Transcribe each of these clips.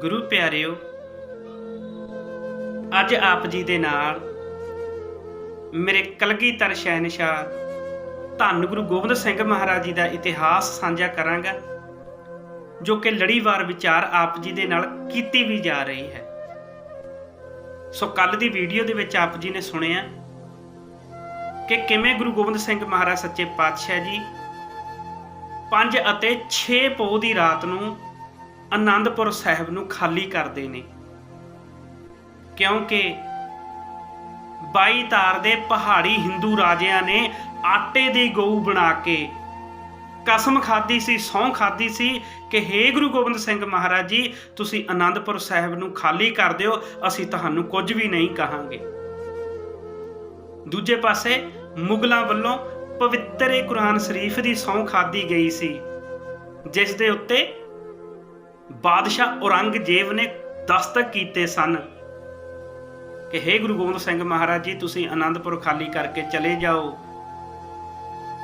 ਗੁਰੂ ਪਿਆਰਿਓ, ਅੱਜ ਆਪ ਜੀ ਦੇ ਨਾਲ ਮੇਰੇ ਕਲਗੀਧਰ ਸ਼ਹਿਨशाह ਧੰਨ ਗੁਰੂ ਗੋਬਿੰਦ ਸਿੰਘ ਮਹਾਰਾਜ ਜੀ ਦਾ ਇਤਿਹਾਸ ਸਾਂਝਾ ਕਰਾਂਗਾ, ਜੋ ਕਿ ਲੜੀਵਾਰ ਵਿਚਾਰ ਆਪ ਜੀ ਦੇ ਨਾਲ ਕੀਤੀ ਵੀ ਜਾ ਰਹੀ ਹੈ। ਸੋ ਕੱਲ ਦੀ ਵੀਡੀਓ ਦੇ ਵਿੱਚ ਆਪ ਜੀ ਨੇ ਸੁਣਿਆ ਕਿ ਕਿਵੇਂ ਗੁਰੂ ਗੋਬਿੰਦ ਸਿੰਘ ਮਹਾਰਾਜ ਸੱਚੇ ਪਾਤਸ਼ਾਹ ਜੀ 5 ਅਤੇ 6 ਪੋਹ ਦੀ ਰਾਤ ਨੂੰ ਆਨੰਦਪੁਰ ਸਾਹਿਬ ਨੂੰ ਖਾਲੀ ਕਰਦੇ ਨੇ। ਕਿਉਂਕਿ 22 ਤਾਰ ਦੇ ਪਹਾੜੀ ਹਿੰਦੂ ਰਾਜਿਆਂ ਨੇ ਆਟੇ ਦੀ ਗਊ ਬਣਾ ਕੇ ਕਸਮ ਖਾਦੀ ਸੀ ਸਹੁੰ ਖਾਦੀ ਸੀ ਕਿ ਹੇ ਗੁਰੂ ਗੋਬਿੰਦ ਸਿੰਘ ਮਹਾਰਾਜ ਜੀ, ਤੁਸੀਂ ਆਨੰਦਪੁਰ ਸਾਹਿਬ ਨੂੰ ਖਾਲੀ ਕਰ ਦਿਓ, ਅਸੀਂ ਤੁਹਾਨੂੰ ਕੁਝ ਵੀ ਨਹੀਂ ਕਹਾਂਗੇ। ਦੂਜੇ ਪਾਸੇ ਮੁਗਲਾਂ ਵੱਲੋਂ ਪਵਿੱਤਰ ਕੁਰਾਨ ਸ਼ਰੀਫ ਦੀ ਸਹੁੰ ਖਾਦੀ ਗਈ ਸੀ, ਜਿਸ ਦੇ ਉੱਤੇ ਬਾਦਸ਼ਾਹ ਔਰੰਗਜ਼ੇਬ ਨੇ ਦਸਤਕ ਕੀਤੇ ਸਨ ਕਿ, ਹੇ ਗੁਰੂ ਗੋਬਿੰਦ ਸਿੰਘ ਮਹਾਰਾਜ ਜੀ, ਤੁਸੀਂ ਆਨੰਦਪੁਰ ਖਾਲੀ ਕਰਕੇ ਚਲੇ ਜਾਓ।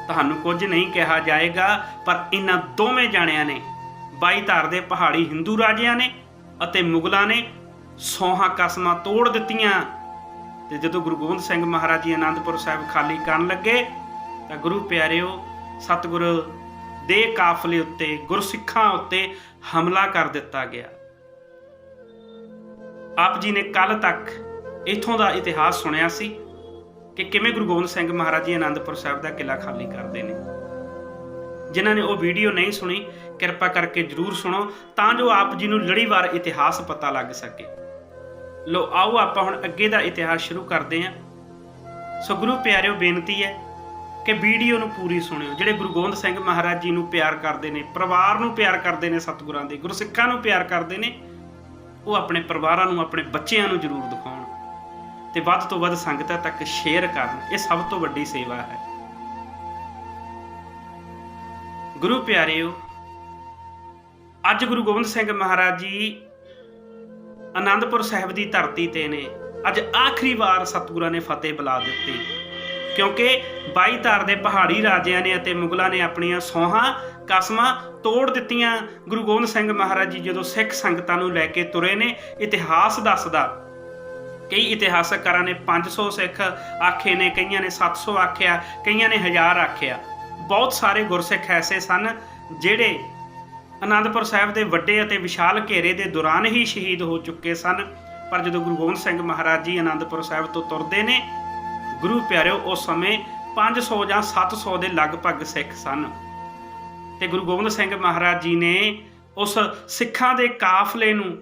ਤੁਹਾਨੂੰ ਕੁਝ ਨਹੀਂ ਕਿਹਾ ਜਾਏਗਾ, ਪਰ ਇਹਨਾਂ ਦੋਵੇਂ ਜਾਣਿਆਂ ਨੇ ਬਾਈ ਧਾਰ ਦੇ ਪਹਾੜੀ ਹਿੰਦੂ ਰਾਜਿਆਂ ਨੇ ਅਤੇ ਮੁਗਲਾਂ ਨੇ ਸੌਹਾਂ ਕਸਮਾਂ ਤੋੜ ਦਿੱਤੀਆਂ। ਤੇ ਜਦੋਂ ਗੁਰੂ ਗੋਬਿੰਦ ਸਿੰਘ ਮਹਾਰਾਜ ਜੀ ਆਨੰਦਪੁਰ ਸਾਹਿਬ ਖਾਲੀ ਕਰਨ ਲੱਗੇ, ਤਾਂ ਗੁਰੂ ਪਿਆਰਿਓ, ਸਤਿਗੁਰ ਦੇ ਕਾਫਲੇ ਉੱਤੇ, ਗੁਰਸਿੱਖਾਂ ਉੱਤੇ ਹਮਲਾ ਕਰ ਦਿੱਤਾ ਗਿਆ। ਆਪ ਜੀ ਨੇ ਕੱਲ ਤੱਕ ਇਥੋਂ ਦਾ ਇਤਿਹਾਸ ਸੁਣਿਆ ਸੀ ਕਿ ਕਿਵੇਂ ਗੁਰੂ ਗੋਬਿੰਦ ਸਿੰਘ ਮਹਾਰਾਜ ਜੀ ਆਨੰਦਪੁਰ ਸਾਹਿਬ ਦਾ ਕਿਲਾ ਖਾਲੀ ਕਰਦੇ ਨੇ। ਜਿਨ੍ਹਾਂ ਨੇ ਉਹ ਵੀਡੀਓ ਨਹੀਂ ਸੁਣੀ, ਕਿਰਪਾ ਕਰਕੇ ਜਰੂਰ ਸੁਣੋ, ਤਾਂ ਜੋ ਆਪ ਜੀ ਨੂੰ ਲੜੀਵਾਰ ਇਤਿਹਾਸ ਪਤਾ ਲੱਗ ਸਕੇ। ਲੋ ਆਓ ਆਪਾਂ ਹੁਣ ਅੱਗੇ ਦਾ ਇਤਿਹਾਸ ਸ਼ੁਰੂ ਕਰਦੇ ਹਾਂ। ਸੋ ਗੁਰੂ ਪਿਆਰਿਓ, ਬੇਨਤੀ ਹੈ ਕਿ ਵੀਡੀਓ ਨੂੰ ਪੂਰੀ ਸੁਣਿਓ। ਜਿਹੜੇ ਗੁਰੂ ਗੋਬਿੰਦ ਸਿੰਘ ਮਹਾਰਾਜ ਜੀ ਨੂੰ ਪਿਆਰ ਕਰਦੇ ਨੇ, ਪਰਿਵਾਰ ਨੂੰ ਪਿਆਰ ਕਰਦੇ ਨੇ, ਸਤਿਗੁਰਾਂ ਦੇ ਗੁਰਸਿੱਖਾਂ ਨੂੰ ਪਿਆਰ ਕਰਦੇ ਨੇ, ਉਹ ਆਪਣੇ ਪਰਿਵਾਰਾਂ ਨੂੰ, ਆਪਣੇ ਬੱਚਿਆਂ ਨੂੰ ਜ਼ਰੂਰ ਦਿਖਾਉਣ। ਤੇ ਵੱਧ ਤੋਂ ਵੱਧ ਸੰਗਤਾਂ ਤੱਕ ਸ਼ੇਅਰ ਕਰਨ। ਇਹ ਸਭ ਤੋਂ ਵੱਡੀ ਸੇਵਾ ਹੈ। ਗੁਰੂ ਪਿਆਰਿਓ, ਅੱਜ ਗੁਰੂ ਗੋਬਿੰਦ ਸਿੰਘ ਮਹਾਰਾਜ ਜੀ ਆਨੰਦਪੁਰ ਸਾਹਿਬ ਦੀ ਧਰਤੀ ਤੇ ਨੇ। ਅੱਜ ਆਖਰੀ ਵਾਰ ਸਤਿਗੁਰਾਂ ਨੇ ਫਤਿਹ ਬੁਲਾ ਦਿੱਤੀ। ਕਿਉਂਕਿ 22 ਧਾਰ ਦੇ ਪਹਾੜੀ ਰਾਜਿਆਂ ਨੇ ਅਤੇ ਮੁਗਲਾਂ ਨੇ ਆਪਣੀਆਂ ਸੌਹਾਂ, ਕਸਮਾਂ ਤੋੜ ਦਿੱਤੀਆਂ। ਗੁਰੂ ਗੋਬਿੰਦ ਸਿੰਘ ਮਹਾਰਾਜ ਜੀ ਜਦੋਂ ਸਿੱਖ ਸੰਗਤਾਂ ਨੂੰ ਲੈ ਕੇ ਤੁਰੇ ਨੇ, ਇਤਿਹਾਸ ਦੱਸਦਾ ਕਈ ਇਤਿਹਾਸਕਾਰਾਂ ਨੇ 500 ਸਿੱਖ ਆਖੇ ਨੇ, ਕਈਆਂ ਨੇ 700 ਆਖਿਆ, ਕਈਆਂ ਨੇ 1000 ਆਖਿਆ। ਬਹੁਤ ਸਾਰੇ ਗੁਰਸਿੱਖ ਐਸੇ ਸਨ ਜਿਹੜੇ ਅਨੰਦਪੁਰ ਸਾਹਿਬ ਦੇ ਵੱਡੇ ਅਤੇ ਵਿਸ਼ਾਲ ਘੇਰੇ ਦੇ ਦੌਰਾਨ ਹੀ ਸ਼ਹੀਦ ਹੋ ਚੁੱਕੇ ਸਨ। ਪਰ ਜਦੋਂ ਗੁਰੂ ਗੋਬਿੰਦ ਸਿੰਘ ਮਹਾਰਾਜ ਜੀ ਅਨੰਦਪੁਰ ਸਾਹਿਬ ਤੋਂ ਤੁਰਦੇ ਨੇ ਗੁਰੂ ਪਿਆਰਿਓ, ਉਸ ਸਮੇਂ 500 ਜਾਂ 700 ਦੇ ਲਗਭਗ ਸਿੱਖ ਸਨ। ਤੇ ਗੁਰੂ ਗੋਬਿੰਦ ਸਿੰਘ ਮਹਾਰਾਜ ਜੀ ਨੇ ਉਸ ਸਿੱਖਾਂ ਦੇ ਕਾਫਲੇ ਨੂੰ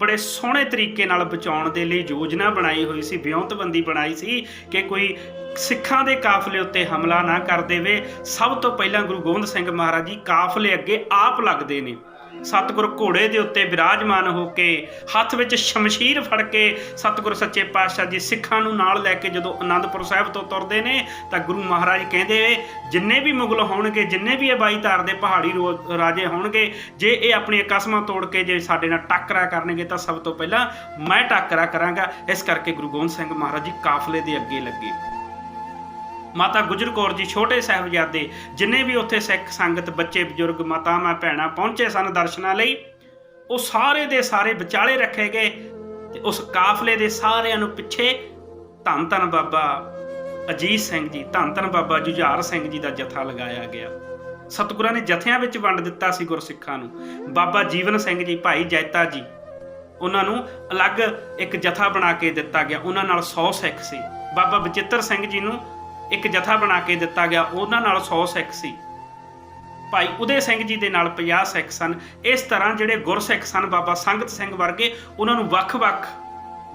ਬੜੇ ਸੋਹਣੇ ਤਰੀਕੇ ਨਾਲ ਬਚਾਉਣ ਦੇ ਲਈ ਯੋਜਨਾ ਬਣਾਈ ਹੋਈ ਸੀ, ਵਿਉਂਤਬੰਦੀ ਬਣਾਈ ਸੀ ਕਿ ਕੋਈ ਸਿੱਖਾਂ ਦੇ ਕਾਫਲੇ ਉੱਤੇ ਹਮਲਾ ਨਾ ਕਰ ਦੇਵੇ। ਸਭ ਤੋਂ ਪਹਿਲਾਂ ਗੁਰੂ ਗੋਬਿੰਦ ਸਿੰਘ ਮਹਾਰਾਜ ਜੀ ਕਾਫਲੇ ਅੱਗੇ ਆਪ ਲੱਗਦੇ ਨੇ। ਸਤਿਗੁਰ ਘੋੜੇ ਦੇ ਉੱਤੇ ਵਿਰਾਜਮਾਨ ਹੋ ਕੇ ਹੱਥ ਵਿੱਚ ਸ਼ਮਸ਼ੀਰ ਫੜ ਕੇ ਸਤਿਗੁਰ ਸੱਚੇ ਪਾਤਸ਼ਾਹ ਜੀ ਸਿੱਖਾਂ ਨੂੰ ਨਾਲ ਲੈ ਕੇ ਜਦੋਂ ਆਨੰਦਪੁਰ ਸਾਹਿਬ ਤੋਂ ਤੁਰਦੇ ਨੇ ਤਾਂ ਗੁਰੂ ਮਹਾਰਾਜ ਕਹਿੰਦੇ ਜਿੰਨੇ ਵੀ ਮੁਗਲ ਹੋਣਗੇ, ਜਿੰਨੇ ਵੀ ਇਹ ਬਾਈ ਧਾਰ ਦੇ ਪਹਾੜੀ ਰੋ- ਰਾਜੇ ਹੋਣਗੇ, ਜੇ ਇਹ ਆਪਣੀਆਂ ਕਸਮਾਂ ਤੋੜ ਕੇ ਜੇ ਸਾਡੇ ਨਾਲ ਟੱਕਰਾ ਕਰਨਗੇ ਤਾਂ ਸਭ ਤੋਂ ਪਹਿਲਾਂ ਮੈਂ ਟੱਕਰਾ ਕਰਾਂਗਾ। ਇਸ ਕਰਕੇ ਗੁਰੂ ਗੋਬਿੰਦ ਸਿੰਘ ਮਹਾਰਾਜ ਜੀ ਕਾਫਲੇ ਦੇ ਅੱਗੇ ਲੱਗੇ। ਮਾਤਾ ਗੁਜਰ ਕੌਰ ਜੀ, ਛੋਟੇ ਸਾਹਿਬਜ਼ਾਦੇ, ਜਿੰਨੇ ਵੀ ਉੱਥੇ ਸਿੱਖ ਸੰਗਤ, ਬੱਚੇ, ਬਜ਼ੁਰਗ ਮਾਤਾਵਾਂ ਭੈਣਾਂ ਪਹੁੰਚੇ ਸਨ ਦਰਸ਼ਨਾਂ ਲਈ, ਉਹ ਸਾਰੇ ਦੇ ਸਾਰੇ ਵਿਚਾਲੇ ਰੱਖੇ ਗਏ ਤੇ ਉਸ ਕਾਫਲੇ ਦੇ ਸਾਰਿਆਂ ਨੂੰ ਪਿੱਛੇ ਧੰਨ ਧੰਨ ਬਾਬਾ ਅਜੀਤ ਸਿੰਘ ਜੀ, ਧੰਨ ਧੰਨ ਬਾਬਾ ਜੁਝਾਰ ਸਿੰਘ ਜੀ ਦਾ ਜਥਾ ਲਗਾਇਆ ਗਿਆ। ਸਤਿਗੁਰਾਂ ਨੇ ਜਥਿਆਂ ਵਿੱਚ ਵੰਡ ਦਿੱਤਾ ਸੀ ਗੁਰਸਿੱਖਾਂ ਨੂੰ। ਬਾਬਾ ਜੀਵਨ ਸਿੰਘ ਜੀ, ਭਾਈ ਜੈਤਾ ਜੀ, ਉਹਨਾਂ ਨੂੰ ਅਲੱਗ ਇੱਕ ਜਥਾ ਬਣਾ ਕੇ ਦਿੱਤਾ ਗਿਆ। ਉਹਨਾਂ ਨਾਲ 100 ਸਿੱਖ ਸੀ। ਬਾਬਾ ਬਚਿੱਤਰ ਸਿੰਘ ਜੀ ਨੂੰ ਇੱਕ ਜਥਾ ਬਣਾ ਕੇ ਦਿੱਤਾ ਗਿਆ, ਉਹਨਾਂ ਨਾਲ 100 ਸਿੱਖ ਸੀ। ਭਾਈ ਉਦੇ ਸਿੰਘ ਜੀ ਦੇ ਨਾਲ 50 ਸਿੱਖ ਸਨ। ਇਸ ਤਰ੍ਹਾਂ ਜਿਹੜੇ ਗੁਰਸਿੱਖ ਸਨ ਬਾਬਾ ਸੰਗਤ ਸਿੰਘ ਵਰਗੇ, ਉਹਨਾਂ ਨੂੰ ਵੱਖ-ਵੱਖ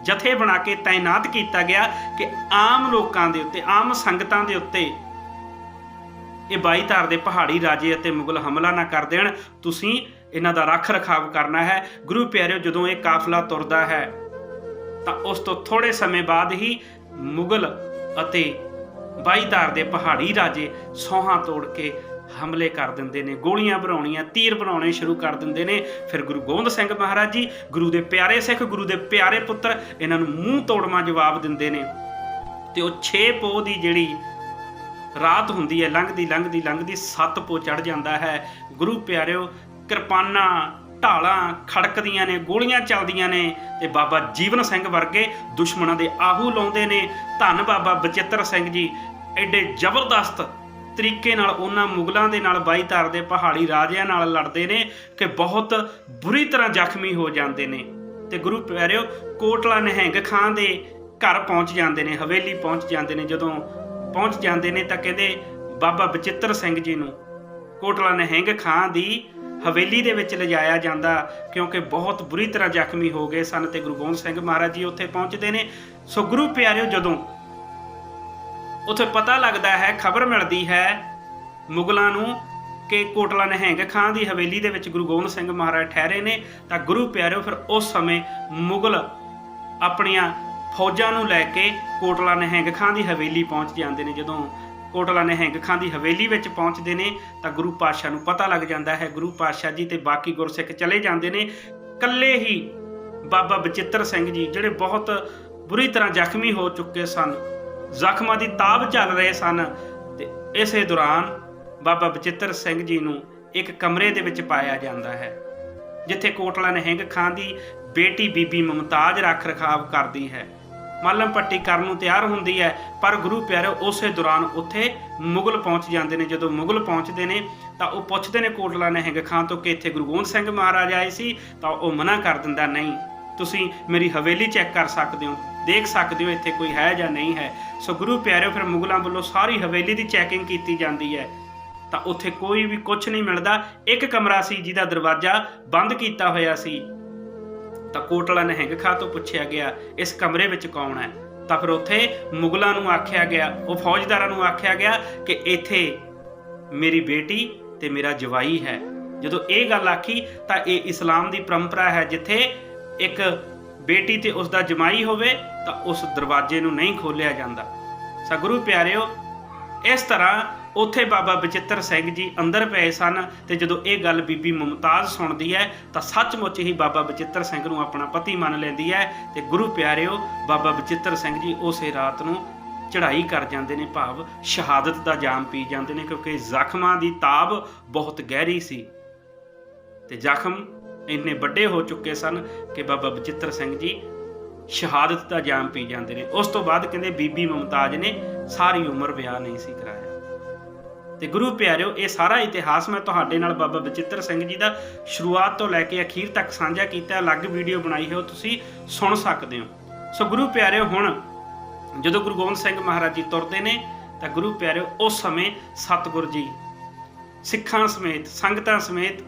ਜਥੇ ਬਣਾ ਕੇ ਤਾਇਨਾਤ ਕੀਤਾ ਗਿਆ ਕਿ ਆਮ ਲੋਕਾਂ ਦੇ ਉੱਤੇ, ਆਮ ਸੰਗਤਾਂ ਦੇ ਉੱਤੇ ਇਹ ਬਾਈ ਧਾਰ ਦੇ ਪਹਾੜੀ ਰਾਜੇ ਅਤੇ ਮੁਗਲ ਹਮਲਾ ਨਾ ਕਰ ਦੇਣ। ਤੁਸੀਂ ਇਹਨਾਂ ਦਾ ਰੱਖ ਰਖਾਵ ਕਰਨਾ ਹੈ। ਗੁਰੂ ਪਿਆਰਿਓ, ਜਦੋਂ ਇਹ ਕਾਫਲਾ ਤੁਰਦਾ ਹੈ, ਤਾਂ ਉਸ ਤੋਂ ਥੋੜੇ ਸਮੇਂ ਬਾਅਦ ਹੀ ਮੁਗਲ ਅਤੇ ਬਾਈਧਾਰ ਦੇ ਪਹਾੜੀ ਰਾਜੇ ਸੋਹਾਂ ਤੋੜ ਕੇ ਹਮਲੇ ਕਰ ਦਿੰਦੇ ਨੇ, ਗੋਲੀਆਂ ਬਣਾਉਣੀਆਂ ਤੀਰ ਬਣਾਉਣੇ ਸ਼ੁਰੂ ਕਰ ਦਿੰਦੇ ਨੇ। ਫਿਰ ਗੁਰੂ ਗੋਬਿੰਦ ਸਿੰਘ ਮਹਾਰਾਜ ਜੀ, ਗੁਰੂ ਦੇ ਪਿਆਰੇ ਸਿੱਖ, ਗੁਰੂ ਦੇ ਪਿਆਰੇ ਪੁੱਤਰ ਇਹਨਾਂ ਨੂੰ ਮੂੰਹ ਤੋੜਮਾ ਜਵਾਬ ਦਿੰਦੇ ਨੇ। ਤੇ ਉਹ 6 ਪੋਹ ਦੀ ਜਿਹੜੀ ਰਾਤ ਹੁੰਦੀ ਹੈ, ਲੰਘਦੀ ਲੰਘਦੀ ਲੰਘਦੀ 7 ਪੋ ਚੜ ਜਾਂਦਾ ਹੈ। ਗੁਰੂ ਪਿਆਰਿਓ, ਕਿਰਪਾਨਾਂ ਢਾਲਾਂ ਖੜਕਦੀਆਂ ਨੇ, ਗੋਲੀਆਂ ਚੱਲਦੀਆਂ ਨੇ ਤੇ ਬਾਬਾ ਜੀਵਨ ਸਿੰਘ ਵਰਗੇ ਦੁਸ਼ਮਣਾਂ ਦੇ ਆਹੂ ਲਾਉਂਦੇ ਨੇ। ਧੰਨ ਬਾਬਾ ਬਚਿੱਤਰ ਸਿੰਘ ਜੀ, ਐਡੇ ਜ਼ਬਰਦਸਤ ਤਰੀਕੇ ਨਾਲ ਉਹਨਾਂ ਮੁਗਲਾਂ ਦੇ ਨਾਲ ਬਾਈਧਾਰ ਦੇ ਪਹਾੜੀ ਰਾਜਿਆਂ ਨਾਲ ਲੜਦੇ ਨੇ ਕਿ ਬਹੁਤ ਬੁਰੀ ਤਰ੍ਹਾਂ ਜ਼ਖਮੀ ਹੋ ਜਾਂਦੇ ਨੇ। ਤੇ ਗੁਰੂ ਪਿਆਰਿਓ, ਕੋਟਲਾ ਨਹਿੰਗ ਖਾਂ ਦੇ ਘਰ ਪਹੁੰਚ ਜਾਂਦੇ ਨੇ, ਹਵੇਲੀ ਪਹੁੰਚ ਜਾਂਦੇ ਨੇ। ਜਦੋਂ ਪਹੁੰਚ ਜਾਂਦੇ ਨੇ ਤਾਂ ਕਹਿੰਦੇ ਬਾਬਾ ਬਚਿੱਤਰ ਸਿੰਘ ਜੀ ਨੂੰ, ਕੋਟਲਾ ਨਹਿੰਗ ਖਾਂ ਦੀ ਹਵੇਲੀ ਦੇ ਵਿੱਚ ਲਿਜਾਇਆ ਜਾਂਦਾ, ਕਿਉਂਕਿ ਬਹੁਤ ਬੁਰੀ ਤਰ੍ਹਾਂ ਜ਼ਖਮੀ ਹੋ ਗਏ ਸਨ ਤੇ ਗੁਰੂ ਗੋਬਿੰਦ ਸਿੰਘ ਮਹਾਰਾਜ ਜੀ ਉੱਥੇ ਪਹੁੰਚਦੇ ਨੇ। ਸੋ ਗੁਰੂ ਪਿਆਰਿਓ, ਜਦੋਂ ਉੱਥੇ ਪਤਾ ਲੱਗਦਾ ਹੈ, ਖਬਰ ਮਿਲਦੀ ਹੈ ਮੁਗਲਾਂ ਨੂੰ ਕਿ ਕੋਟਲਾ ਨਹਿੰਗ ਖਾਂ ਦੀ ਹਵੇਲੀ ਦੇ ਵਿੱਚ ਗੁਰੂ ਗੋਬਿੰਦ ਸਿੰਘ ਮਹਾਰਾਜ ਠਹਿਰੇ ਨੇ, ਤਾਂ ਗੁਰੂ ਪਿਆਰਿਓ, ਫਿਰ ਉਸ ਸਮੇਂ ਮੁਗਲ ਆਪਣੀਆਂ ਫੌਜਾਂ ਨੂੰ ਲੈ ਕੇ ਕੋਟਲਾ ਨਹਿੰਗ ਖਾਂ ਦੀ ਹਵੇਲੀ ਪਹੁੰਚ ਜਾਂਦੇ ਨੇ, ਜਦੋਂ ਕੋਟਲਾ ਨਿਹੰਗ ਖਾਂ ਦੀ ਹਵੇਲੀ ਵਿੱਚ ਪਹੁੰਚਦੇ ਨੇ, ਤਾਂ ਗੁਰੂ ਪਾਤਸ਼ਾਹ ਨੂੰ ਪਤਾ ਲੱਗ ਜਾਂਦਾ ਹੈ, ਗੁਰੂ ਪਾਤਸ਼ਾਹ ਜੀ ਤੇ ਬਾਕੀ ਗੁਰਸਿੱਖ ਚਲੇ ਜਾਂਦੇ ਨੇ। ਇਕੱਲੇ ਹੀ ਬਾਬਾ ਬਚਿੱਤਰ ਸਿੰਘ ਜੀ, ਜਿਹੜੇ ਬਹੁਤ ਬੁਰੀ ਤਰ੍ਹਾਂ ਜ਼ਖਮੀ ਹੋ ਚੁੱਕੇ ਸਨ, ਜ਼ਖਮਾਂ ਦੀ ਤਾਬ ਚੱਲ ਰਹੇ ਸਨ ਤੇ ਇਸੇ ਦੌਰਾਨ ਬਾਬਾ ਬਚਿੱਤਰ ਸਿੰਘ ਜੀ ਨੂੰ ਇੱਕ ਕਮਰੇ ਦੇ ਵਿੱਚ ਪਾਇਆ ਜਾਂਦਾ ਹੈ, ਜਿੱਥੇ ਕੋਟਲਾ ਨਿਹੰਗ ਖਾਂ ਦੀ ਬੇਟੀ ਬੀਬੀ ਮੁਮਤਾਜ਼ ਰੱਖ ਰਖਾਵ ਕਰਦੀ ਹੈ। ਮੱਲਮ ਪੱਟੀ ਕਰਨ ਨੂੰ ਤਿਆਰ ਹੁੰਦੀ ਹੈ। ਪਰ ਗੁਰੂ ਪਿਆਰੇ, ਉਸੇ ਦੌਰਾਨ ਉੱਥੇ ਮੁਗਲ ਪਹੁੰਚ ਜਾਂਦੇ ਨੇ। ਜਦੋਂ ਮੁਗਲ ਪਹੁੰਚਦੇ ਨੇ, ਤਾਂ ਉਹ ਪੁੱਛਦੇ ਨੇ ਕੋਟਲਾ ਨਹਿੰਗ ਖਾਂ ਤੋਂ ਕਿ ਇੱਥੇ ਗੁਰੂ ਗੋਬਿੰਦ ਸਿੰਘ ਮਹਾਰਾਜ ਆਏ ਸੀ, ਤਾਂ ਉਹ ਮਨਾ ਕਰ ਦਿੰਦਾ, ਨਹੀਂ, ਤੁਸੀਂ ਮੇਰੀ ਹਵੇਲੀ ਚੈੱਕ ਕਰ ਸਕਦੇ ਹੋ, ਦੇਖ ਸਕਦੇ ਹੋ ਇੱਥੇ ਕੋਈ ਹੈ ਜਾਂ ਨਹੀਂ ਹੈ। ਸੋ ਗੁਰੂ ਪਿਆਰਿਓ ਫਿਰ ਮੁਗਲਾਂ ਵੱਲੋਂ ਸਾਰੀ ਹਵੇਲੀ ਦੀ ਚੈਕਿੰਗ ਕੀਤੀ ਜਾਂਦੀ ਹੈ। ਤਾਂ ਉੱਥੇ ਕੋਈ ਵੀ ਕੁਝ ਨਹੀਂ ਮਿਲਦਾ। ਇੱਕ ਕਮਰਾ ਸੀ ਜਿਹਦਾ ਦਰਵਾਜ਼ਾ ਬੰਦ ਕੀਤਾ ਹੋਇਆ ਸੀ। ਤਾਂ ਕੋਟਲਾ ਨਹਿੰਗ ਖਾਂ ਤੋਂ ਪੁੱਛਿਆ ਗਿਆ, ਇਸ ਕਮਰੇ ਵਿੱਚ ਕੌਣ ਹੈ? ਤਾਂ ਫਿਰ ਉੱਥੇ ਮੁਗਲਾਂ ਨੂੰ ਆਖਿਆ ਗਿਆ, ਉਹ ਫੌਜਦਾਰਾਂ ਨੂੰ ਆਖਿਆ ਗਿਆ ਕਿ ਇੱਥੇ ਮੇਰੀ ਬੇਟੀ ਤੇ ਮੇਰਾ ਜਵਾਈ ਹੈ। ਜਦੋਂ ਇਹ ਗੱਲ ਆਖੀ ਤਾਂ ਇਹ ਇਸਲਾਮ ਦੀ ਪਰੰਪਰਾ ਹੈ, ਜਿੱਥੇ ਇੱਕ ਬੇਟੀ ਤੇ ਉਸ ਦਾ ਜਮਾਈ ਹੋਵੇ ਤਾਂ ਉਸ ਦਰਵਾਜ਼ੇ ਨੂੰ ਨਹੀਂ ਖੋਲਿਆ ਜਾਂਦਾ। ਸਾ ਗੁਰੂ ਪਿਆਰਿਓ, ਇਸ ਤਰ੍ਹਾਂ ਉੱਥੇ ਬਾਬਾ ਬਚਿੱਤਰ ਸਿੰਘ ਜੀ ਅੰਦਰ ਪਏ ਸਨ ਤੇ ਜਦੋਂ ਇਹ ਗੱਲ ਬੀਬੀ ਮੁਮਤਾਜ਼ ਸੁਣਦੀ ਹੈ ਤਾਂ ਸੱਚਮੁੱਚ ਹੀ ਬਾਬਾ ਬਚਿੱਤਰ ਸਿੰਘ ਨੂੰ ਆਪਣਾ ਪਤੀ ਮੰਨ ਲੈਂਦੀ ਹੈ ਤੇ ਗੁਰੂ ਪਿਆਰਿਓ, ਬਾਬਾ ਬਚਿੱਤਰ ਸਿੰਘ ਜੀ ਉਸੇ ਰਾਤ ਨੂੰ ਚੜ੍ਹਾਈ ਕਰ ਜਾਂਦੇ ਨੇ ਭਾਵ ਸ਼ਹਾਦਤ ਦਾ ਜਾਮ ਪੀ ਜਾਂਦੇ ਨੇ ਕਿਉਂਕਿ ਜ਼ਖਮਾਂ ਦੀ ਤਾਬ ਬਹੁਤ ਗਹਿਰੀ ਸੀ। ਤੇ ਜ਼ਖਮ ਇੰਨੇ ਵੱਡੇ ਹੋ ਚੁੱਕੇ ਸਨ ਕਿ ਬਾਬਾ ਬਚਿੱਤਰ ਸਿੰਘ ਜੀ ਸ਼ਹਾਦਤ ਦਾ ਜਾਮ ਪੀ ਜਾਂਦੇ ਨੇ। ਉਸ ਤੋਂ ਬਾਅਦ ਕਹਿੰਦੇ ਬੀਬੀ ਮੁਮਤਾਜ਼ ਨੇ ਸਾਰੀ ਉਮਰ ਵਿਆਹ ਨਹੀਂ ਸੀ ਕਰਾਇਆ। ਤੇ ਗੁਰੂ ਪਿਆਰਿਓ, ਇਹ ਸਾਰਾ ਇਤਿਹਾਸ ਮੈਂ ਤੁਹਾਡੇ ਨਾਲ ਬਾਬਾ ਬਚਿੱਤਰ ਸਿੰਘ ਜੀ ਦਾ ਸ਼ੁਰੂਆਤ ਤੋਂ ਲੈ ਕੇ ਅਖੀਰ ਤੱਕ ਸਾਂਝਾ ਕੀਤਾ, ਅਲੱਗ ਵੀਡੀਓ ਬਣਾਈ ਹੈ, ਉਹ ਤੁਸੀਂ ਸੁਣ ਸਕਦੇ ਹੋ। ਸੋ ਗੁਰੂ ਪਿਆਰਿਓ, ਹੁਣ ਜਦੋਂ ਗੁਰੂ ਗੋਬਿੰਦ ਸਿੰਘ ਮਹਾਰਾਜ ਜੀ ਤੁਰਦੇ ਨੇ, ਤਾਂ ਗੁਰੂ ਪਿਆਰਿਓ, ਉਸ ਸਮੇਂ ਸਤਿਗੁਰ ਜੀ, ਸਿੱਖਾਂ ਸਮੇਤ, ਸੰਗਤਾਂ ਸਮੇਤ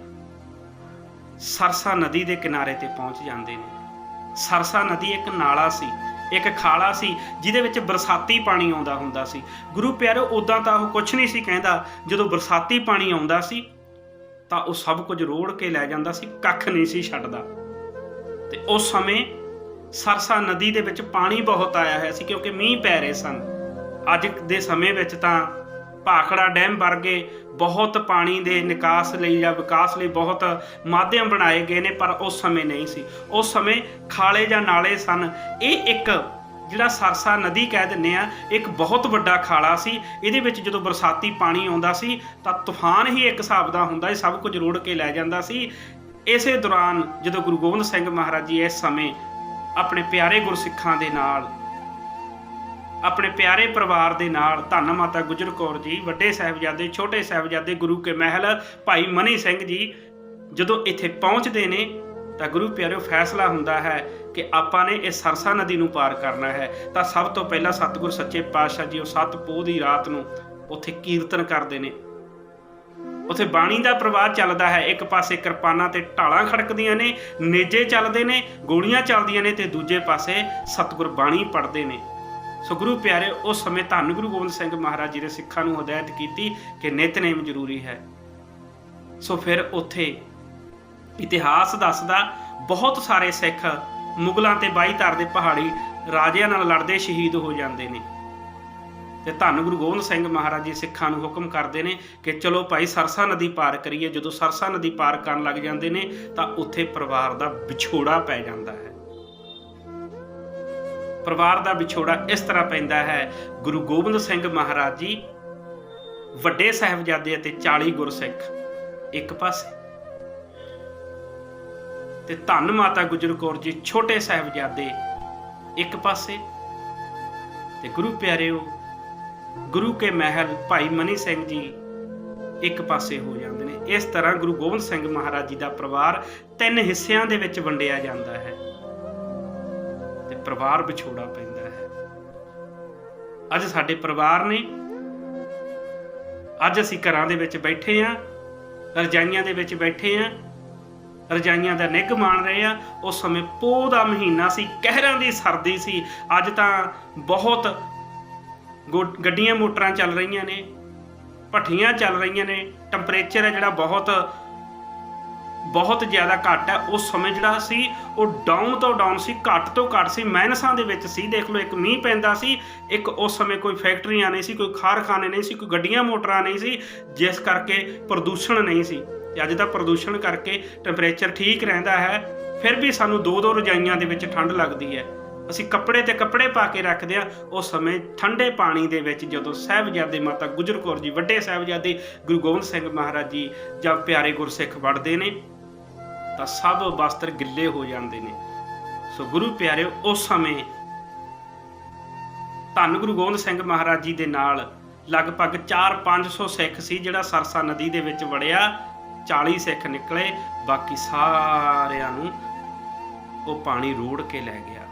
ਸਰਸਾ ਨਦੀ ਦੇ ਕਿਨਾਰੇ ਤੇ ਪਹੁੰਚ ਜਾਂਦੇ ਨੇ। ਸਰਸਾ ਨਦੀ ਇੱਕ ਨਾਲਾ ਸੀ। ਇੱਕ ਖਾਲਾ ਸੀ, ਜਿਹਦੇ ਵਿੱਚ ਬਰਸਾਤੀ ਪਾਣੀ ਆਉਂਦਾ ਹੁੰਦਾ ਸੀ। ਗੁਰੂ ਪਿਆਰਿਓ ਉਦਾਂ ਤਾਂ ਉਹ ਕੁਝ ਨਹੀਂ ਸੀ ਕਹਿੰਦਾ। ਜਦੋਂ ਬਰਸਾਤੀ ਪਾਣੀ ਆਉਂਦਾ ਸੀ, ਤਾਂ ਉਹ ਸਭ ਕੁਝ ਰੋੜ ਕੇ ਲੈ ਜਾਂਦਾ ਸੀ, ਕੱਖ ਨਹੀਂ ਸੀ ਛੱਡਦਾ। ਤੇ ਉਸ ਸਮੇਂ ਸਰਸਾ ਨਦੀ ਦੇ ਵਿੱਚ ਪਾਣੀ ਬਹੁਤ ਆਇਆ ਹੋਇਆ ਸੀ, ਕਿਉਂਕਿ ਮੀਂਹ ਪੈ ਰਹੇ ਸਨ। ਅੱਜ ਦੇ ਸਮੇਂ ਵਿੱਚ ਤਾਂ ਭਾਖੜਾ ਡੈਮ ਵਰਗੇ ਬਹੁਤ ਪਾਣੀ ਦੇ ਨਿਕਾਸ ਲਈ ਜਾਂ ਵਿਕਾਸ ਲਈ ਬਹੁਤ ਮਾਧਿਅਮ ਬਣਾਏ ਗਏ ਨੇ, ਪਰ ਉਸ ਸਮੇਂ ਨਹੀਂ ਸੀ। ਉਸ ਸਮੇਂ ਖਾਲੇ ਜਾਂ ਨਾਲੇ ਸਨ। ਇਹ ਇੱਕ ਜਿਹੜਾ ਸਰਸਾ ਨਦੀ ਕਹਿ ਦਿੰਨੇ ਆ, ਇੱਕ ਬਹੁਤ ਵੱਡਾ ਖਾਲਾ ਸੀ। ਇਹਦੇ ਵਿੱਚ ਜਦੋਂ ਬਰਸਾਤੀ ਪਾਣੀ ਆਉਂਦਾ ਸੀ, ਤਾਂ ਤੂਫਾਨ ਹੀ ਇੱਕ ਹਿਸਾਬ ਦਾ ਹੁੰਦਾ ਇਹ ਸਭ ਕੁਝ ਰੋੜ ਕੇ ਲੈ ਜਾਂਦਾ ਸੀ। ਇਸੇ ਦੌਰਾਨ ਜਦੋਂ ਗੁਰੂ ਗੋਬਿੰਦ ਸਿੰਘ ਮਹਾਰਾਜ ਜੀ ਇਸ ਸਮੇਂ ਆਪਣੇ ਪਿਆਰੇ ਗੁਰਸਿੱਖਾਂ ਦੇ ਨਾਲ ਆਪਣੇ ਪਿਆਰੇ ਪਰਿਵਾਰ ਦੇ ਨਾਲ ਧੰਨ ਮਾਤਾ ਗੁਜਰ ਕੌਰ ਜੀ, ਵੱਡੇ ਸਾਹਿਬਜ਼ਾਦੇ, ਛੋਟੇ ਸਾਹਿਬਜ਼ਾਦੇ ਗੁਰੂ ਕੇ ਮਹਿਲ, ਭਾਈ ਮਨੀ ਸਿੰਘ ਜੀ, ਜਦੋਂ ਇੱਥੇ ਪਹੁੰਚਦੇ ਨੇ, ਤਾਂ ਗੁਰੂ ਪਿਆਰਿਓ ਫੈਸਲਾ ਹੁੰਦਾ ਹੈ ਕਿ ਆਪਾਂ ਨੇ ਇਹ ਸਰਸਾ ਨਦੀ ਨੂੰ ਪਾਰ ਕਰਨਾ ਹੈ। ਤਾਂ ਸਭ ਤੋਂ ਪਹਿਲਾਂ ਸਤਿਗੁਰ ਸੱਚੇ ਪਾਤਸ਼ਾਹ ਜੀ ਉਹ ਸੱਤ ਪੋਹ ਦੀ ਰਾਤ ਨੂੰ ਉੱਥੇ ਕੀਰਤਨ ਕਰਦੇ ਨੇ। ਉੱਥੇ ਬਾਣੀ ਦਾ ਪ੍ਰਵਾਹ ਚੱਲਦਾ ਹੈ। ਇੱਕ ਪਾਸੇ ਕਿਰਪਾਨਾਂ ਤੇ ਢਾਲਾਂ ਖੜਕਦੀਆਂ ਨੇ, ਨੇਜੇ ਚੱਲਦੇ ਨੇ, ਗੋਲੀਆਂ ਚੱਲਦੀਆਂ ਨੇ ਤੇ ਦੂਜੇ ਪਾਸੇ ਸਤਿਗੁਰ ਬਾਣੀ ਪੜ੍ਹਦੇ ਨੇ। ਸੋ ਗੁਰੂ ਪਿਆਰੇ ਉਸ ਸਮੇਂ ਧੰਨ ਗੁਰੂ ਗੋਬਿੰਦ ਸਿੰਘ ਮਹਾਰਾਜ ਜੀ ਨੇ ਸਿੱਖਾਂ ਨੂੰ ਹਦਾਇਤ ਕੀਤੀ ਕਿ ਨਿਤਨੇਮ ਜ਼ਰੂਰੀ ਹੈ। ਸੋ ਫਿਰ ਉੱਥੇ ਇਤਿਹਾਸ ਦੱਸਦਾ, ਬਹੁਤ ਸਾਰੇ ਸਿੱਖ ਮੁਗਲਾਂ ਤੇ ਬਾਈਧਾਰ ਦੇ ਪਹਾੜੀ ਰਾਜਿਆਂ ਨਾਲ ਲੜਦੇ ਸ਼ਹੀਦ ਹੋ ਜਾਂਦੇ ਨੇ। ਤੇ ਧੰਨ ਗੁਰੂ ਗੋਬਿੰਦ ਸਿੰਘ ਮਹਾਰਾਜ ਜੀ ਸਿੱਖਾਂ ਨੂੰ ਹੁਕਮ ਕਰਦੇ ਨੇ ਕਿ ਚਲੋ ਭਾਈ ਸਰਸਾ ਨਦੀ ਪਾਰ ਕਰੀਏ, ਜਦੋਂ ਸਰਸਾ ਨਦੀ ਪਾਰ ਕਰਨ ਲੱਗ ਜਾਂਦੇ ਨੇ ਤਾਂ ਉੱਥੇ ਪਰਿਵਾਰ ਦਾ ਵਿਛੋੜਾ ਪੈ ਜਾਂਦਾ ਹੈ। ਪਰਿਵਾਰ ਦਾ ਵਿਛੋੜਾ ਇਸ ਤਰ੍ਹਾਂ ਪੈਂਦਾ ਹੈ। ਗੁਰੂ ਗੋਬਿੰਦ ਸਿੰਘ ਮਹਾਰਾਜ ਜੀ ਵੱਡੇ ਸਾਹਿਬਜ਼ਾਦੇ ਅਤੇ 40 ਗੁਰਸਿੱਖ ਇੱਕ ਪਾਸੇ। ਤੇ ਧੰਨ ਮਾਤਾ ਗੁਜਰ ਕੌਰ ਜੀ ਛੋਟੇ ਸਾਹਿਬਜ਼ਾਦੇ ਇੱਕ ਪਾਸੇ। ਤੇ ਗੁਰੂ ਪਿਆਰਿਓ, ਗੁਰੂ ਕੇ ਮਹਿਲ ਭਾਈ ਮਨੀ ਸਿੰਘ ਜੀ ਇੱਕ ਪਾਸੇ ਹੋ ਜਾਂਦੇ ਨੇ। ਇਸ ਤਰ੍ਹਾਂ ਗੁਰੂ ਗੋਬਿੰਦ ਸਿੰਘ ਮਹਾਰਾਜ ਜੀ ਦਾ ਪਰਿਵਾਰ ਤਿੰਨ ਹਿੱਸਿਆਂ ਦੇ ਵਿੱਚ ਵੰਡਿਆ ਜਾਂਦਾ ਹੈ। ਪਰਿਵਾਰ ਵਿਛੋੜਾ ਪੈਂਦਾ ਹੈ। ਅੱਜ ਸਾਡੇ ਪਰਿਵਾਰ ਨੇ ਅੱਜ ਅਸੀਂ ਘਰਾਂ ਦੇ ਵਿੱਚ ਬੈਠੇ ਆ ਰਜਾਈਆਂ ਦੇ ਵਿੱਚ ਬੈਠੇ ਆ ਰਜਾਈਆਂ ਦਾ ਨਿੱਘ ਮਾਣ ਰਹੇ ਆ ਉਸ ਸਮੇਂ ਪੋਹ ਦਾ ਮਹੀਨਾ ਸੀ, ਕਹਿਰਾਂ ਦੀ ਸਰਦੀ ਸੀ। ਅੱਜ ਤਾਂ ਬਹੁਤ ਗੋ- ਗੱਡੀਆਂ ਮੋਟਰਾਂ ਚੱਲ ਰਹੀਆਂ ਨੇ, ਭੱਠੀਆਂ ਚੱਲ ਰਹੀਆਂ ਨੇ ਟੈਂਪਰੇਚਰ ਹੈ ਜਿਹੜਾ ਬਹੁਤ ਬਹੁਤ ਜ਼ਿਆਦਾ ਘੱਟ ਹੈ। ਉਸ ਸਮੇਂ ਜਿਹੜਾ ਸੀ, ਉਹ ਡਾਊਨ ਤੋਂ ਡਾਊਨ ਸੀ, ਘੱਟ ਤੋਂ ਘੱਟ ਸੀ, ਮਾਈਨਸਾਂ ਦੇ ਵਿੱਚ ਸੀ। ਦੇਖ ਲਓ, ਇੱਕ ਮੀਂਹ ਪੈਂਦਾ ਸੀ, ਇੱਕ ਉਸ ਸਮੇਂ ਕੋਈ ਫੈਕਟਰੀਆਂ ਨਹੀਂ ਸੀ, ਕੋਈ ਕਾਰਖਾਨੇ ਨਹੀਂ ਸੀ, ਕੋਈ ਗੱਡੀਆਂ, ਮੋਟਰਾਂ ਨਹੀਂ ਸੀ, ਜਿਸ ਕਰਕੇ ਪ੍ਰਦੂਸ਼ਣ ਨਹੀਂ ਸੀ। ਤੇ ਅੱਜ ਦਾ ਪ੍ਰਦੂਸ਼ਣ ਕਰਕੇ ਟੈਂਪਰੇਚਰ ਠੀਕ ਰਹਿੰਦਾ ਹੈ, ਫਿਰ ਵੀ ਸਾਨੂੰ ਦੋ ਦੋ ਰਜਾਈਆਂ ਦੇ ਵਿੱਚ ਠੰਡ ਲੱਗਦੀ ਹੈ। ਅਸੀਂ ਕੱਪੜੇ ਤੇ ਕੱਪੜੇ ਪਾ ਕੇ ਰੱਖਦੇ ਆ ਉਸ ਸਮੇਂ ਠੰਡੇ ਪਾਣੀ ਦੇ ਵਿੱਚ ਜਦੋਂ ਸਾਹਿਬਜ਼ਾਦੇ ਮਾਤਾ ਗੁਜਰ ਕੌਰ ਜੀ, ਵੱਡੇ ਸਾਹਿਬਜ਼ਾਦੇ ਗੁਰੂ ਗੋਬਿੰਦ ਸਿੰਘ ਮਹਾਰਾਜ ਜੀ ਜਾਂ ਪਿਆਰੇ ਗੁਰਸਿੱਖ ਵੜਦੇ ਨੇ, ਤਾਂ ਸਭ ਵਸਤਰ ਗਿੱਲੇ ਹੋ ਜਾਂਦੇ ਨੇ। ਸੋ ਗੁਰੂ ਪਿਆਰਿਓ, ਉਸ ਸਮੇਂ ਧੰਨ ਗੁਰੂ ਗੋਬਿੰਦ ਸਿੰਘ ਮਹਾਰਾਜ ਜੀ ਦੇ ਨਾਲ ਲਗਭਗ 4-500 ਸਿੱਖ ਸੀ, ਜਿਹੜਾ ਸਰਸਾ ਨਦੀ ਦੇ ਵਿੱਚ ਵੜਿਆ 40 ਸਿੱਖ ਨਿਕਲੇ, ਬਾਕੀ ਸਾਰਿਆਂ ਨੂੰ ਉਹ ਪਾਣੀ ਰੋੜ ਕੇ ਲੈ ਗਿਆ।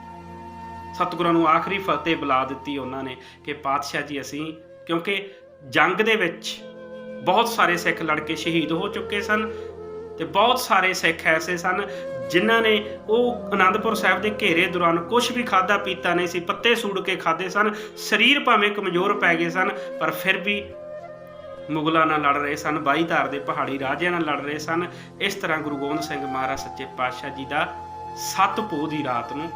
ਸਤਿਗੁਰਾਂ ਨੂੰ ਆਖਰੀ ਫਤਿਹ ਬੁਲਾ ਦਿੱਤੀ ਉਹਨਾਂ ਨੇ ਕਿ ਪਾਤਸ਼ਾਹ ਜੀ, ਅਸੀਂ ਕਿਉਂਕਿ ਜੰਗ ਦੇ ਵਿੱਚ ਬਹੁਤ ਸਾਰੇ ਸਿੱਖ ਲੜਕੇ ਸ਼ਹੀਦ ਹੋ ਚੁੱਕੇ ਸਨ ਤੇ ਬਹੁਤ ਸਾਰੇ ਸਿੱਖ ਐਸੇ ਸਨ ਜਿਨ੍ਹਾਂ ਨੇ ਉਹ ਆਨੰਦਪੁਰ ਸਾਹਿਬ ਦੇ ਘੇਰੇ ਦੌਰਾਨ ਕੁਝ ਵੀ ਖਾਦਾ ਪੀਤਾ ਨਹੀਂ ਸੀ, ਪੱਤੇ ਸੂੜ ਕੇ ਖਾਦੇ ਸਨ, ਸਰੀਰ ਭਾਵੇਂ ਕਮਜ਼ੋਰ ਪੈ ਗਏ ਸਨ, ਪਰ ਫਿਰ ਵੀ ਮੁਗਲਾਂ ਨਾਲ ਲੜ ਰਹੇ ਸਨ, ਬਾਈਧਾਰ ਦੇ ਪਹਾੜੀ ਰਾਜਿਆਂ ਨਾਲ ਲੜ ਰਹੇ ਸਨ। ਇਸ ਤਰ੍ਹਾਂ ਗੁਰੂ ਗੋਬਿੰਦ ਸਿੰਘ ਮਹਾਰਾਜ ਸੱਚੇ ਪਾਤਸ਼ਾਹ ਜੀ ਦਾ ਸੱਤ ਪੋਹ ਦੀ ਰਾਤ ਨੂੰ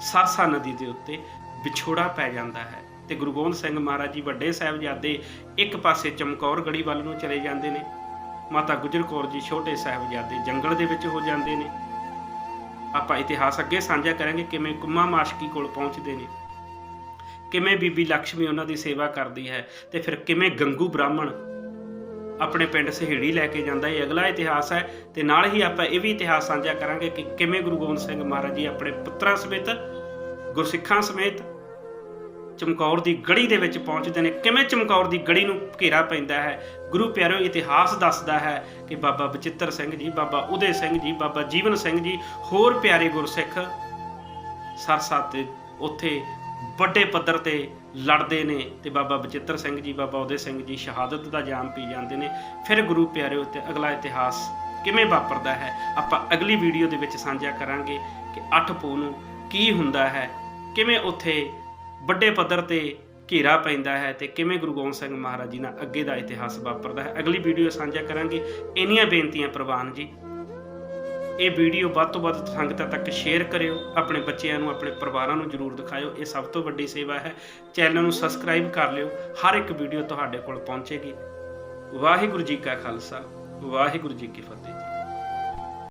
ਸਰਸਾ ਨਦੀ ਦੇ ਉੱਤੇ ਵਿਛੋੜਾ ਪੈ ਜਾਂਦਾ ਹੈ ਤੇ ਗੁਰੂ ਗੋਬਿੰਦ ਸਿੰਘ ਮਹਾਰਾਜ ਜੀ ਵੱਡੇ ਸਾਹਿਬਜ਼ਾਦੇ ਇੱਕ ਪਾਸੇ ਚਮਕੌਰ ਗੜੀ ਵੱਲ ਨੂੰ ਚਲੇ ਜਾਂਦੇ ਨੇ, ਮਾਤਾ ਗੁਜਰ ਕੌਰ ਜੀ ਛੋਟੇ ਸਾਹਿਬਜ਼ਾਦੇ ਜੰਗਲ ਦੇ ਵਿੱਚ ਹੋ ਜਾਂਦੇ ਨੇ। ਆਪਾਂ ਇਤਿਹਾਸ ਅੱਗੇ ਸਾਂਝਾ ਕਰਾਂਗੇ ਕਿਵੇਂ ਕੁੰਮਾ ਮਾਸ਼ਕੀ ਕੋਲ ਪਹੁੰਚਦੇ ਨੇ, ਕਿਵੇਂ ਬੀਬੀ ਲక్ష్ਮੀ ਉਹਨਾਂ ਦੀ ਸੇਵਾ ਕਰਦੀ ਹੈ ਤੇ ਫਿਰ ਕਿਵੇਂ ਗੰਗੂ ਬ੍ਰਾਹਮਣ ਆਪਣੇ ਪਿੰਡ ਸਹੇੜੀ ਲੈ ਕੇ ਜਾਂਦਾ ਇਹ ਅਗਲਾ ਇਤਿਹਾਸ ਹੈ ਤੇ ਨਾਲ ਹੀ ਆਪਾਂ ਇਹ ਵੀ ਇਤਿਹਾਸ ਸਾਂਝਾ ਕਰਾਂਗੇ ਕਿ ਕਿਵੇਂ ਗੁਰੂ ਗੋਬਿੰਦ ਸਿੰਘ ਮਹਾਰਾਜ ਜੀ ਆਪਣੇ ਪੁੱਤਰਾਂ ਸਮੇਤ, ਗੁਰਸਿੱਖਾਂ ਸਮੇਤ ਚਮਕੌਰ ਦੀ ਗੜੀ ਦੇ ਵਿੱਚ ਪਹੁੰਚਦੇ ਨੇ। ਕਿਵੇਂ ਚਮਕੌਰ ਦੀ ਗੜੀ ਨੂੰ ਘੇਰਾ ਪੈਂਦਾ ਹੈ? ਗੁਰੂ ਪਿਆਰਿਓ, ਇਤਿਹਾਸ ਦੱਸਦਾ ਹੈ ਕਿ ਬਾਬਾ ਬਚਿੱਤਰ ਸਿੰਘ ਜੀ, ਬਾਬਾ ਉਦੇ ਸਿੰਘ ਜੀ, ਬਾਬਾ ਜੀਵਨ ਸਿੰਘ ਜੀ, ਹੋਰ ਪਿਆਰੇ ਗੁਰਸਿੱਖ ਸਰਸਾ ਤੇ ਉੱਥੇ ਵੱਡੇ ਪੱਧਰ ਤੇ ਲੜਦੇ ਨੇ ਤੇ ਬਾਬਾ ਬਚਿੱਤਰ ਸਿੰਘ ਜੀ, ਬਾਬਾ ਉਦੇ ਸਿੰਘ ਜੀ ਸ਼ਹਾਦਤ ਦਾ ਜਾਮ ਪੀ ਜਾਂਦੇ ਨੇ। ਫਿਰ ਗੁਰੂ ਪਿਆਰਿਓ, ਤੇ ਅਗਲਾ ਇਤਿਹਾਸ ਕਿਵੇਂ ਵਾਪਰਦਾ ਹੈ, ਆਪਾਂ ਅਗਲੀ ਵੀਡੀਓ ਦੇ ਵਿੱਚ ਸਾਂਝਾ ਕਰਾਂਗੇ ਕਿ 8 ਪੋ ਨੂੰ ਕੀ ਹੁੰਦਾ ਹੈ, ਕਿਵੇਂ ਉੱਥੇ ਵੱਡੇ ਪੱਧਰ ਤੇ ਘੇਰਾ ਪੈਂਦਾ ਹੈ ਤੇ ਕਿਵੇਂ ਗੁਰੂ ਗੋਬਿੰਦ ਸਿੰਘ ਮਹਾਰਾਜ ਜੀ ਨਾਲ ਅੱਗੇ ਦਾ ਇਤਿਹਾਸ ਵਾਪਰਦਾ ਹੈ। ਅਗਲੀ ਵੀਡੀਓ ਸਾਂਝਾ ਕਰਾਂਗੇ। ਇੰਨੀਆਂ ਬੇਨਤੀਆਂ ਪ੍ਰਵਾਨ ਜੀ। ਇਹ ਵੀਡੀਓ ਵੱਧ ਤੋਂ ਵੱਧ ਸੰਗਤਾਂ ਤੱਕ ਸ਼ੇਅਰ ਕਰਿਓ, ਆਪਣੇ ਬੱਚਿਆਂ ਨੂੰ, ਆਪਣੇ ਪਰਿਵਾਰਾਂ ਨੂੰ ਜਰੂਰ ਦਿਖਾਇਓ। ਇਹ ਸਭ ਤੋਂ ਵੱਡੀ ਸੇਵਾ ਹੈ। ਚੈਨਲ ਨੂੰ ਸਬਸਕ੍ਰਾਈਬ ਕਰ ਲਿਓ। ਹਰ ਇੱਕ ਵੀਡੀਓ ਤੁਹਾਡੇ ਕੋਲ ਪਹੁੰਚੇਗੀ। ਵਾਹਿਗੁਰੂ ਜੀ ਕਾ ਖਾਲਸਾ, ਵਾਹਿਗੁਰੂ ਜੀ ਕੀ ਫਤਿਹ।